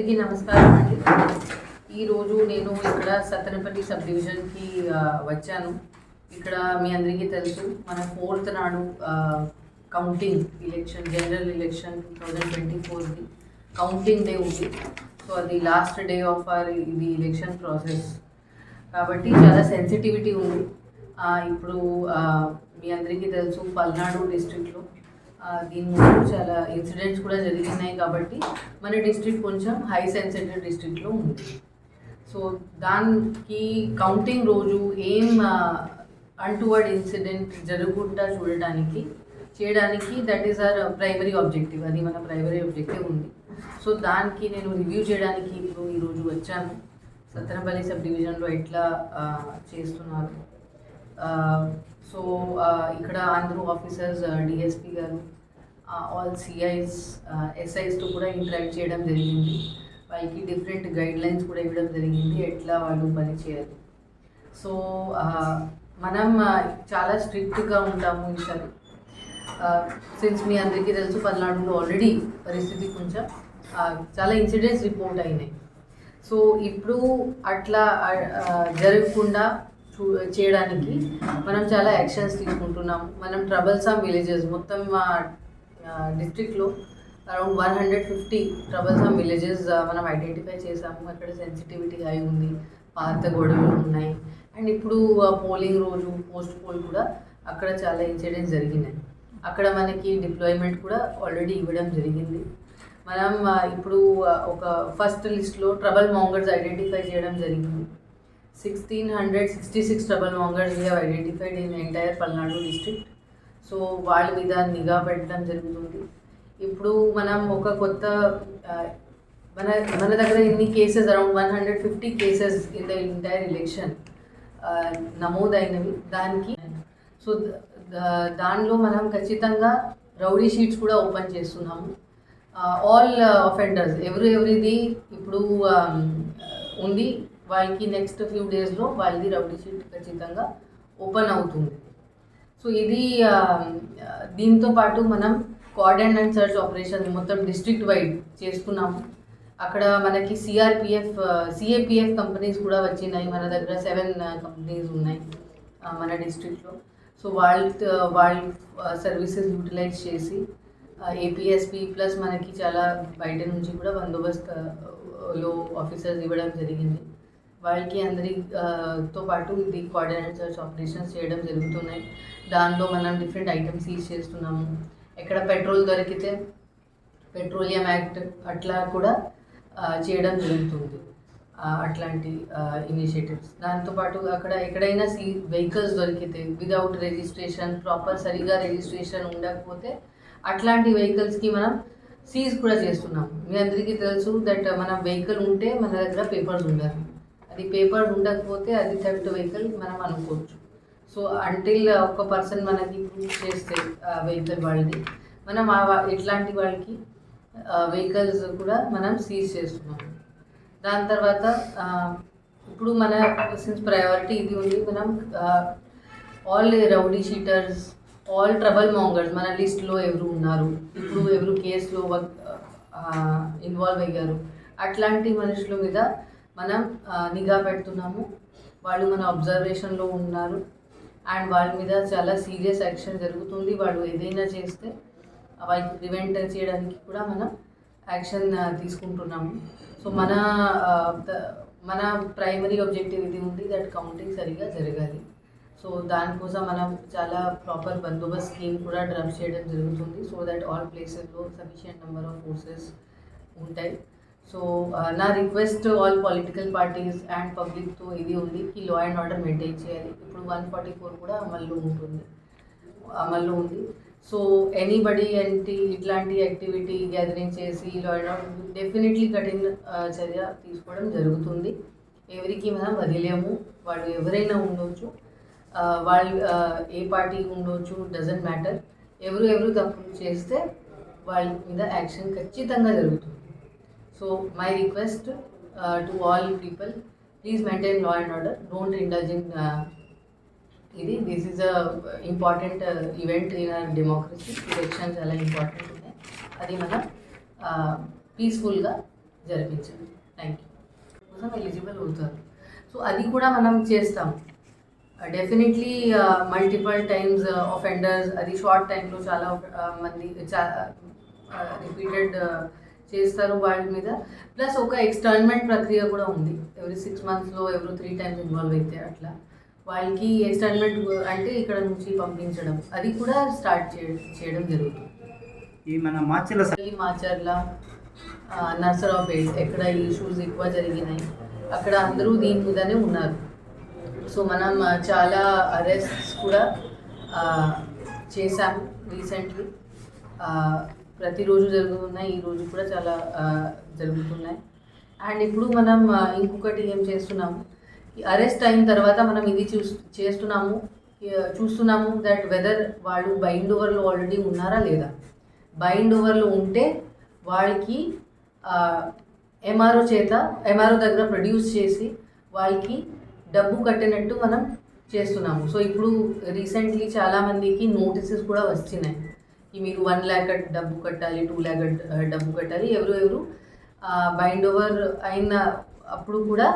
అందరికీ నమస్కారం అండి. ఈరోజు నేను ఇక్కడ సత్తనపల్లి సబ్ డివిజన్కి వచ్చాను. ఇక్కడ మీ అందరికీ తెలుసు మన ఫోర్త్ నాడు counting election general election two thousand twenty ఫోర్ది counting day ఉంది. సో అది లాస్ట్ డే ఆఫ్ ఆర్ ఇది ఎలక్షన్ ప్రాసెస్. కాబట్టి చాలా సెన్సిటివిటీ ఉంది. ఇప్పుడు మీ అందరికీ తెలుసు పల్నాడు డిస్ట్రిక్ట్లో దీని ముందు చాలా ఇన్సిడెంట్స్ కూడా జరిగినాయి కాబట్టి మన డిస్ట్రిక్ట్ కొంచెం హై సెన్సిటివ్ డిస్ట్రిక్ట్లో ఉంది. సో దానికి కౌంటింగ్ రోజు ఏం అంటువర్డ్ ఇన్సిడెంట్ జరగకుండా చూడడానికి చేయడానికి that is our primary objective అది మన ప్రైమరీ ఆబ్జెక్టివ్ ఉంది. సో దానికి నేను రివ్యూ చేయడానికి ఇప్పుడు ఈరోజు వచ్చాను. సత్తెనపల్లి సబ్ డివిజన్లో ఎట్లా చేస్తున్నారు? సో uh, ఇక్కడ అందరూ ఆఫీసర్స్ డిఎస్పి uh, గారు ఆల్ సిఐస్ ఎస్ఐస్తో కూడా ఇంటరాక్ట్ చేయడం జరిగింది. వాళ్ళకి డిఫరెంట్ గైడ్ లైన్స్ కూడా ఇవ్వడం జరిగింది. ఎట్లా వాళ్ళు పని చేయాలి. సో uh, మనం చాలా స్ట్రిక్ట్గా ఉంటాము ఈసారి సిన్స్ మీ అందరికీ తెలుసు పల్నాడులో ఆల్రెడీ పరిస్థితి కొంచెం చాలా ఇన్సిడెంట్స్ రిపోర్ట్ అయినాయి. సో ఇప్పుడు అట్లా జరగకుండా చేయడానికి మనం చాలా యాక్షన్స్ తీసుకుంటున్నాం. మనం ట్రబల్సమ్ విలేజెస్ మొత్తం మా డిస్ట్రిక్ట్లో around one hundred fifty troublesome villages మనం ఐడెంటిఫై చేసాము. అక్కడ సెన్సిటివిటీ హై ఉంది. పాత గొడవలు ఉన్నాయి. అండ్ ఇప్పుడు పోలింగ్ రోజు పోస్ట్ పోల్ కూడా అక్కడ చాలా ఇన్సిడెంట్స్ జరిగినాయి. అక్కడ మనకి డిప్లాయ్మెంట్ కూడా ఆల్రెడీ ఇవ్వడం జరిగింది. మనం ఇప్పుడు ఒక ఫస్ట్ లిస్ట్లో ట్రబల్ మాంగర్స్ ఐడెంటిఫై చేయడం జరిగింది. Sixteen hundred sixty six trouble mongers we have identified in entire Palnadu district so వాళ్ళ మీద నిఘా పెట్టడం జరుగుతుంది. ఇప్పుడు మనం ఒక కొత్త మన మన దగ్గర ఇన్ని cases around one hundred fifty cases in the entire election నమోదైనవి. దానికి సో దానిలో మనం ఖచ్చితంగా రౌడీ షీట్స్ కూడా ఓపెన్ చేస్తున్నాము. ఆల్ అఫెండర్స్ ఎవరు ఎవరిది ఇప్పుడు ఉంది. వాళ్ళకి నెక్స్ట్ ఫ్యూ డేస్లో వాళ్ళది రౌడీ షీట్ ఖచ్చితంగా ఓపెన్ అవుతుంది. సో ఇది దీంతో పాటు మనం కోఆర్డినేట్ అండ్ సర్చ్ ఆపరేషన్ మొత్తం డిస్ట్రిక్ట్ వైడ్ చేస్తున్నాము. అక్కడ మనకి సిఆర్పిఎఫ్ సిఏపిఎఫ్ కంపెనీస్ కూడా వచ్చినాయి. మన దగ్గర సెవెన్ కంపెనీస్ ఉన్నాయి మన డిస్ట్రిక్ట్లో సో వాళ్ళ వాళ్ళ సర్వీసెస్ యూటిలైజ్ చేసి ఏపీఎస్పి ప్లస్ మనకి చాలా బయట నుంచి కూడా బందోబస్తు లో ఆఫీసర్స్ ఇవ్వడం జరిగింది. వాళ్ళకి అందరితో పాటు ఇది కోఆర్డినేట్ సర్చ్ ఆపరేషన్స్ చేయడం జరుగుతున్నాయి. దానిలో మనం డిఫరెంట్ ఐటమ్స్ సీజ్ చేస్తున్నాము. ఎక్కడ పెట్రోల్ దొరికితే పెట్రోలియం యాక్ట్ అట్లా కూడా చేయడం జరుగుతుంది. అట్లాంటి ఇనిషియేటివ్స్ దాంతోపాటు అక్కడ ఎక్కడైనా సీ వెహికల్స్ దొరికితే విదౌట్ రిజిస్ట్రేషన్ ప్రాపర్ సరిగా రిజిస్ట్రేషన్ ఉండకపోతే అట్లాంటి వెహికల్స్కి మనం సీజ్ కూడా చేస్తున్నాం మీ అందరికీ తెలుసు దట్ మన వెహికల్ ఉంటే మన దగ్గర పేపర్స్ ఉండాలి అది పేపర్ ఉండకపోతే అది థెఫ్ట్ వెహికల్ మనం అనుకోవచ్చు. సో అంటిల్ ఒక పర్సన్ మనకి ప్రూవ్ చేస్తే వెహికల్ వాళ్ళని మనం ఆ వా- ఇట్లాంటి వాళ్ళకి వెహికల్స్ కూడా మనం సీజ్ చేస్తున్నాం దాని తర్వాత ఇప్పుడు మన సిన్స్ ప్రయారిటీ ఇది ఉంది మనం all rowdy sheeters all trouble mongers మన లిస్ట్లో ఎవరు ఉన్నారు ఇప్పుడు ఎవరు కేసులో ఇన్వాల్వ్ అయ్యారు అట్లాంటి మనుషుల మీద మనం నిఘా పెడుతున్నాము. వాళ్ళు మన అబ్జర్వేషన్లో ఉన్నారు. అండ్ వాళ్ళ మీద చాలా సీరియస్ యాక్షన్ జరుగుతుంది. వాళ్ళు ఏదైనా చేస్తే వాళ్ళకి ప్రివెంట్ చేయడానికి కూడా మనం యాక్షన్ తీసుకుంటున్నాము. సో మన మన ప్రైమరీ ఆబ్జెక్టివ్ ఇది ఉంది దట్ కౌంటింగ్ సరిగా జరగాలి. సో దానికోసం మనం చాలా ప్రాపర్ బందోబస్త్ స్కీమ్ కూడా డ్రమ్ చేయడం జరుగుతుంది. సో దట్ ఆల్ ప్లేసెస్లో సఫిషియంట్ నెంబర్ ఆఫ్ ఫోర్సెస్ ఉంటాయి. సో uh, నా request all political parties and పబ్లిక్తో ఇది ఉంది కి లా అండ్ ఆర్డర్ మెయింటైన్ చేయాలి. ఇప్పుడు వన్ ఫార్టీ ఫోర్ కూడా అమల్లో ఉంటుంది. అమల్లో ఉంది. సో ఎనీబడి అంటే ఇట్లాంటి యాక్టివిటీ గ్యాదరింగ్ చేసి లా అండ్ ఆర్డర్ డెఫినెట్లీ కఠిన uh, చర్య తీసుకోవడం జరుగుతుంది. ఎవరికి మనం వదిలేము. వాళ్ళు ఎవరైనా ఉండొచ్చు. Uh, వాళ్ళు ఏ పార్టీ ఉండొచ్చు డజంట్ మ్యాటర్ ఎవరు ఎవరు తప్పులు చేస్తే వాళ్ళ మీద యాక్షన్ ఖచ్చితంగా జరుగుతుంది. So my request to all people please maintain law and order don't indulge ఇది. This is a important event in our democracy election చాలా ఇంపార్టెంట్ ఉన్నాయి అది మనం పీస్ఫుల్గా జరిపించండి. థ్యాంక్ యూ కోసం ఎలిజిబుల్ అవుతారు. సో అది కూడా మనం చేస్తాం. డెఫినెట్లీ మల్టిపల్ టైమ్స్ ఆఫెండర్స్ అది షార్ట్ టైంలో చాలా మంది చాలా రిపీటెడ్ చేస్తారు వాళ్ళ మీద. ప్లస్ ఒక ఎక్స్టర్న్మెంట్ ప్రక్రియ కూడా ఉంది. ఎవ్రీ సిక్స్ మంత్స్లో ఎవరి త్రీ టైమ్స్ ఇన్వాల్వ్ అయితే అట్లా. వాళ్ళకి ఎక్స్టర్న్మెంట్ అంటే ఇక్కడ నుంచి పంపించడం. అది కూడా స్టార్ట్ చేయడం జరుగుతుంది. ఈ మన మాచర్ల ఆ, నర్సరావుపేట్ ఎక్కడ ఈ ఇష్యూస్ ఎక్కువ జరిగినాయి. అక్కడ అందరూ దీని మీదనే ఉన్నారు. సో మనం చాలా అరెస్ట్స్ కూడా ఆ, చేశాం రీసెంట్లీ ప్రతిరోజు జరుగుతున్నాయి ఈ రోజు కూడా చాలా జరుగుతున్నాయి. అండ్ ఇప్పుడు మనం ఇంకొకటి ఏం చేస్తున్నాము? అరెస్ట్ అయిన తర్వాత మనం ఇది చూ చేస్తున్నాము చూస్తున్నాము దట్ వెదర్ వాళ్ళు బైండ్ ఓవర్లో ఆల్రెడీ ఉన్నారా లేదా? బైండ్ ఓవర్లో ఉంటే వాళ్ళకి ఎంఆర్ఓ చేత ఎంఆర్ఓ దగ్గర ప్రొడ్యూస్ చేసి వాళ్ళకి డబ్బు కట్టినట్టు మనం చేస్తున్నాము. సో ఇప్పుడు రీసెంట్లీ చాలామందికి నోటీసెస్ కూడా వచ్చినాయి. మీరు వన్ ల్యాక్ డబ్బు కట్టాలి టూ ల్యాక్ డబ్బు కట్టాలి ఎవరు ఎవరు బైండ్ ఓవర్ అయిన అప్పుడు కూడా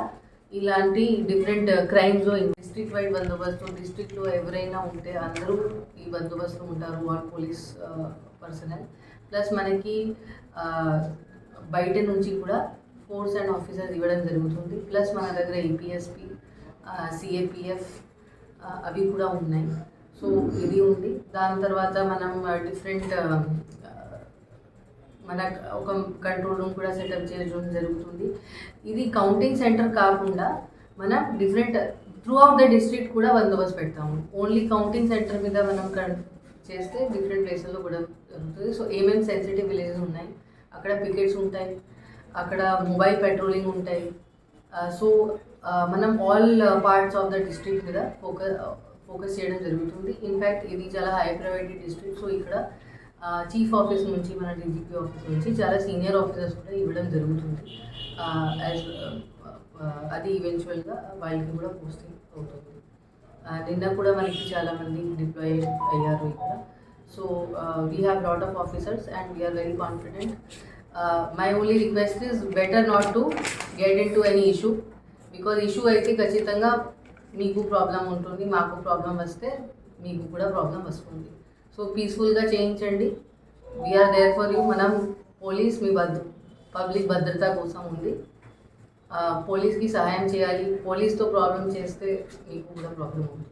ఇలాంటి డిఫరెంట్ క్రైమ్స్ డిస్ట్రిక్ట్ వైడ్ బందోబస్తు డిస్ట్రిక్ట్లో ఎవరైనా ఉంటే అందరూ ఈ బందోబస్తు ఉంటారు వాళ్ళ పోలీస్ పర్సనల్ ప్లస్ మనకి బయట నుంచి కూడా ఫోర్స్ అండ్ ఆఫీసర్స్ ఇవ్వడం జరుగుతుంది. ప్లస్ మన దగ్గర ఏపీఎస్పి సిఏపిఎఫ్ అవి కూడా ఉన్నాయి. సో ఇది ఉంది. దాని తర్వాత మనం డిఫరెంట్ మన ఒక కంట్రోల్ రూమ్ కూడా సెటప్ చేయడం జరుగుతుంది. ఇది కౌంటింగ్ సెంటర్ కాకుండా మనం different throughout the district కూడా బందోబస్తు పెడతాము. ఓన్లీ కౌంటింగ్ సెంటర్ మీద మనం కన్- చేస్తే డిఫరెంట్ ప్లేసెస్లో కూడా జరుగుతుంది. సో ఏమేమి సెన్సిటివ్ విలేజెస్ ఉన్నాయి? అక్కడ పికెట్స్ ఉంటాయి. అక్కడ మొబైల్ పెట్రోలింగ్ ఉంటాయి. సో మనం all parts of the district మీద ఫోకస్ ఫోకస్ చేయడం జరుగుతుంది. ఇన్ఫ్యాక్ట్ ఇది చాలా హై ప్రైవేటీ డిస్ట్రిక్ట్ సో ఇక్కడ చీఫ్ ఆఫీస్ నుంచి మన డీజీపీ ఆఫీస్ నుంచి చాలా సీనియర్ ఆఫీసర్స్ కూడా ఇవ్వడం జరుగుతుంది. యాజ్ అది ఈవెన్చువల్గా వాళ్ళకి కూడా పోస్టింగ్ అవుతుంది. నిన్న కూడా మనకి చాలామంది డిప్లాయ్ అయ్యారు ఇక్కడ. So we have lot of officers and we are very confident my only request is better not to get into any issue because issue అయితే ఖచ్చితంగా మీకు ప్రాబ్లం ఉంటుంది మాకు ప్రాబ్లం వస్తే మీకు కూడా ప్రాబ్లం వస్తుంది. సో పీస్ఫుల్గా చేయించండి. We are there for you మనం పోలీస్ మీ భద్ర పబ్లిక్ భద్రత కోసం ఉంది. పోలీస్కి సహాయం చేయాలి. పోలీస్తో ప్రాబ్లం చేస్తే మీకు కూడా ప్రాబ్లం ఉంటుంది.